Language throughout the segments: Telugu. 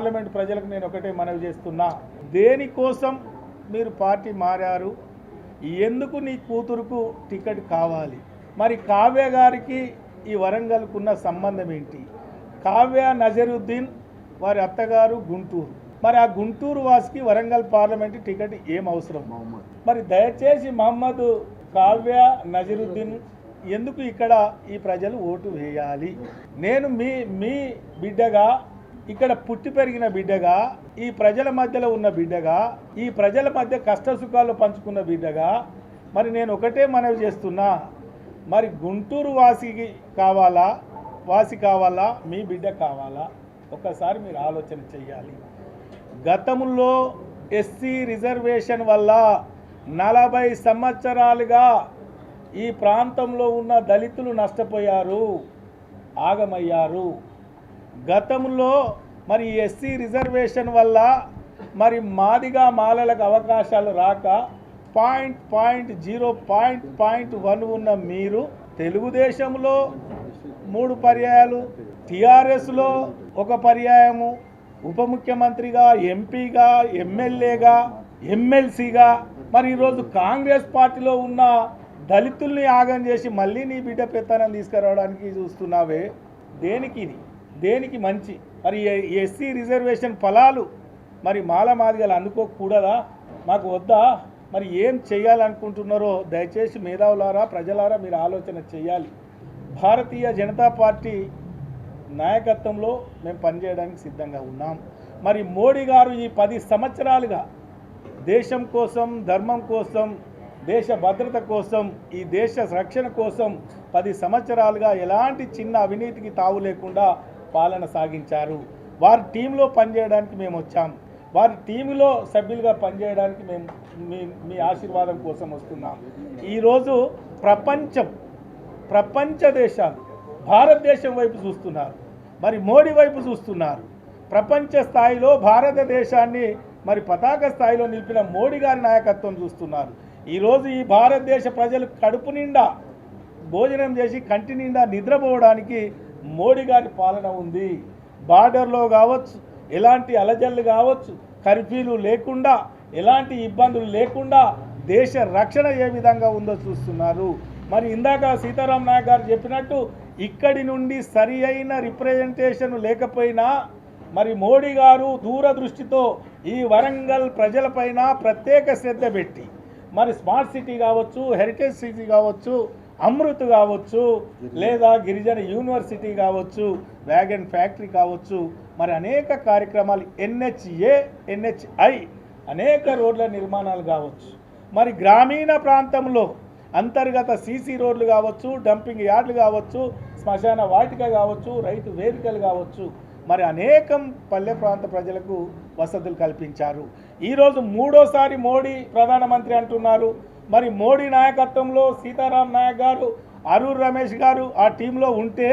పార్లమెంట్ ప్రజలకు నేను ఒకటే మనవి చేస్తున్నా. దేనికోసం మీరు పార్టీ మారారు? ఎందుకు నీ కూతురుకు టికెట్ కావాలి? మరి కావ్య గారికి ఈ వరంగల్కున్న సంబంధం ఏంటి? కావ్య నజరుద్దీన్ వారి అత్తగారు గుంటూరు. మరి ఆ గుంటూరు వాసికి వరంగల్ పార్లమెంట్ టికెట్ ఏం అవసరం? మరి దయచేసి మహమ్మద్ కావ్య నజరుద్దీన్ ఎందుకు ఇక్కడ ఈ ప్రజలు ఓటు వేయాలి? నేను మీ మీ బిడ్డగా ఇక్కడ పుట్టి పెరిగిన బిడ్డగా ఈ ప్రజల మధ్యలో ఉన్న బిడ్డగా ఈ ప్రజల మధ్య కష్ట సుఖాలు పంచుకున్న బిడ్డగా మరి నేను ఒకటే మనవి చేస్తున్నా. మరి గుంటూరు వాసికి కావాలా? వాసి కావాలా? మీ బిడ్డ కావాలా? ఒక్కసారి మీరు ఆలోచన చెయ్యాలి. గతంలో ఎస్సీ రిజర్వేషన్ వల్ల నలభై సంవత్సరాలుగా ఈ ప్రాంతంలో ఉన్న దళితులు నష్టపోయారు ఆగమయ్యారు. గతంలో మరి ఎస్సీ రిజర్వేషన్ వల్ల మరి మాదిగా మాలలకు అవకాశాలు రాక point point zero point point one ఉన్న మీరు తెలుగుదేశంలో మూడు పర్యాయాలు టీఆర్ఎస్లో ఒక పర్యాయము ఉప ముఖ్యమంత్రిగా ఎంపీగా ఎమ్మెల్యేగా ఎమ్మెల్సీగా. మరి ఈరోజు కాంగ్రెస్ పార్టీలో ఉన్న దళితుల్ని యాగం చేసి మళ్ళీ నీ బిడ్డ పెత్తనం తీసుకురావడానికి చూస్తున్నావే? దేనికి ఇది? దేనికి మంచి? మరి ఎస్సీ రిజర్వేషన్ ఫలాలు మరి మాల మాదిగలు అందుకోకూడదా? మాకు వద్దా? మరి ఏం చేయాలనుకుంటున్నారో దయచేసి మేధావులారా ప్రజలారా మీరు ఆలోచన చేయాలి. భారతీయ జనతా పార్టీ నాయకత్వంలో మేము పనిచేయడానికి సిద్ధంగా ఉన్నాం. మరి మోడీ గారు ఈ పది సంవత్సరాలుగా దేశం కోసం ధర్మం కోసం దేశ భద్రత కోసం ఈ దేశ రక్షణ కోసం పది సంవత్సరాలుగా ఎలాంటి చిన్న అవినీతికి తావు లేకుండా పాలన సాగించారు. వారి టీంలో పనిచేయడానికి మేము వచ్చాం. వారి టీంలో సభ్యులుగా పనిచేయడానికి మేము మీ మీ ఆశీర్వాదం కోసం వస్తున్నాం. ఈరోజు ప్రపంచం ప్రపంచ దేశాలు భారతదేశం వైపు చూస్తున్నారు. మరి మోడీ వైపు చూస్తున్నారు. ప్రపంచ స్థాయిలో భారతదేశాన్ని మరి పతాక స్థాయిలో నిలిపిన మోడీ గారి నాయకత్వం చూస్తున్నారు. ఈరోజు ఈ భారతదేశ ప్రజలు కడుపు నిండా భోజనం చేసి కంటి నిండా నిద్రపోవడానికి మోడీ గారి పాలన ఉంది. బార్డర్లో కావచ్చు ఎలాంటి అలజల్లు కావచ్చు కర్ఫ్యూలు లేకుండా ఎలాంటి ఇబ్బందులు లేకుండా దేశ రక్షణ ఏ విధంగా ఉందో చూస్తున్నారు. మరి ఇందాక సీతారాం నాయక్ గారు చెప్పినట్టు ఇక్కడి నుండి సరి అయిన రిప్రజెంటేషన్ లేకపోయినా మరి మోడీ గారు దూరదృష్టితో ఈ వరంగల్ ప్రజలపైన ప్రత్యేక శ్రద్ధ పెట్టి మరి స్మార్ట్ సిటీ కావచ్చు హెరిటేజ్ సిటీ కావచ్చు అమృత్ కావచ్చు లేదా గిరిజన యూనివర్సిటీ కావచ్చు వ్యాగన్ ఫ్యాక్టరీ కావచ్చు మరి అనేక కార్యక్రమాలు ఎన్హెచ్ఏ ఎన్హెచ్ఐ అనేక రోడ్ల నిర్మాణాలు కావచ్చు. మరి గ్రామీణ ప్రాంతంలో అంతర్గత సీసీ రోడ్లు కావచ్చు డంపింగ్ యార్డులు కావచ్చు శ్మశాన వాటిక కావచ్చు రైతు వేదికలు కావచ్చు మరి అనేకం పల్లె ప్రాంత ప్రజలకు వసతులు కల్పించారు. ఈరోజు మూడోసారి మోడీ ప్రధానమంత్రి అంటున్నారు. మరి మోడీ నాయకత్వంలో సీతారాం నాయక్ గారు అరూర్ రమేష్ గారు ఆ టీంలో ఉంటే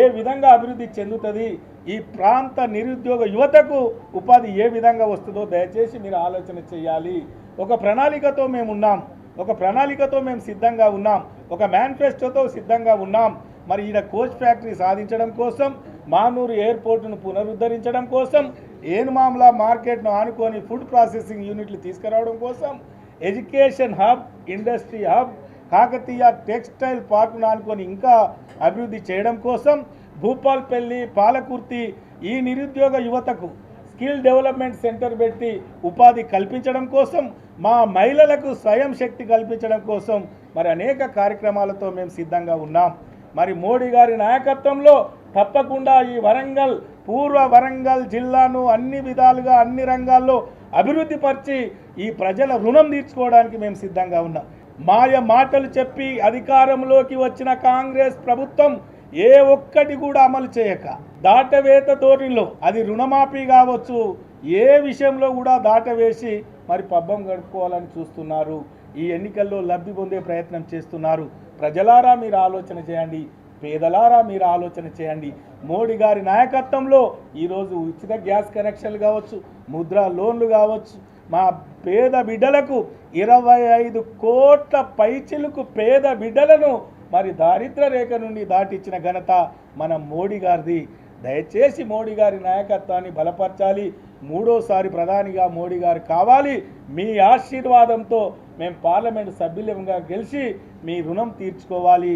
ఏ విధంగా అభివృద్ధి చెందుతుంది? ఈ ప్రాంత నిరుద్యోగ యువతకు ఉపాధి ఏ విధంగా వస్తుందో దయచేసి మీరు ఆలోచన చేయాలి. ఒక ప్రణాళికతో మేము ఉన్నాం. ఒక ప్రణాళికతో మేము సిద్ధంగా ఉన్నాం. ఒక మేనిఫెస్టోతో సిద్ధంగా ఉన్నాం. మరి ఈయన కోచ్ ఫ్యాక్టరీ సాధించడం కోసం మానూరు ఎయిర్పోర్టును పునరుద్ధరించడం కోసం ఏనుమామల మార్కెట్ను ఆనుకొని ఫుడ్ ప్రాసెసింగ్ యూనిట్లు తీసుకురావడం కోసం education hub industry hub Kakatiya textile పార్కును ఆనుకొని ఇంకా అభివృద్ధి చేయడం కోసం భూపాల్పల్లి పాలకుర్తి ఈ నిరుద్యోగ యువతకు స్కిల్ డెవలప్మెంట్ సెంటర్ పెట్టి ఉపాధి కల్పించడం కోసం మా మహిళలకు స్వయం శక్తి కల్పించడం కోసం మరి అనేక కార్యక్రమాలతో మేము సిద్ధంగా ఉన్నాం. మరి మోడీ గారి నాయకత్వంలో తప్పకుండా ఈ వరంగల్ పూర్వ వరంగల్ జిల్లాను అన్ని విధాలుగా అన్ని రంగాల్లో అభివృద్ధి పరిచి ఈ ప్రజల రుణం తీర్చుకోవడానికి మేము సిద్ధంగా ఉన్నాం. మాయ మాటలు చెప్పి అధికారంలోకి వచ్చిన కాంగ్రెస్ ప్రభుత్వం ఏ ఒక్కటి కూడా అమలు చేయక దాటవేత ధోరణిలో అది రుణమాఫీ కావచ్చు ఏ విషయంలో కూడా దాటవేసి మరి పబ్బం గడుపుకోవాలని చూస్తున్నారు. ఈ ఎన్నికల్లో లబ్ధి పొందే ప్రయత్నం చేస్తున్నారు. ప్రజలారా మీరు ఆలోచన చేయండి. పేదలారా మీరు ఆలోచన చేయండి. మోడీ గారి నాయకత్వంలో ఈరోజు ఉచిత గ్యాస్ కనెక్షన్లు కావచ్చు ముద్రా లోన్లు కావచ్చు మా పేద బిడ్డలకు ఇరవై ఐదు కోట్ల పైచిలకు పేద బిడ్డలను మరి దారిద్ర రేఖ నుండి దాటిచ్చిన ఘనత మన మోడీ గారిది. దయచేసి మోడీ గారి నాయకత్వాన్ని బలపరచాలి. మూడోసారి ప్రధానిగా మోడీ గారు కావాలి. మీ ఆశీర్వాదంతో మేము పార్లమెంటు సభ్యులంగా గెలిచి మీ రుణం తీర్చుకోవాలి.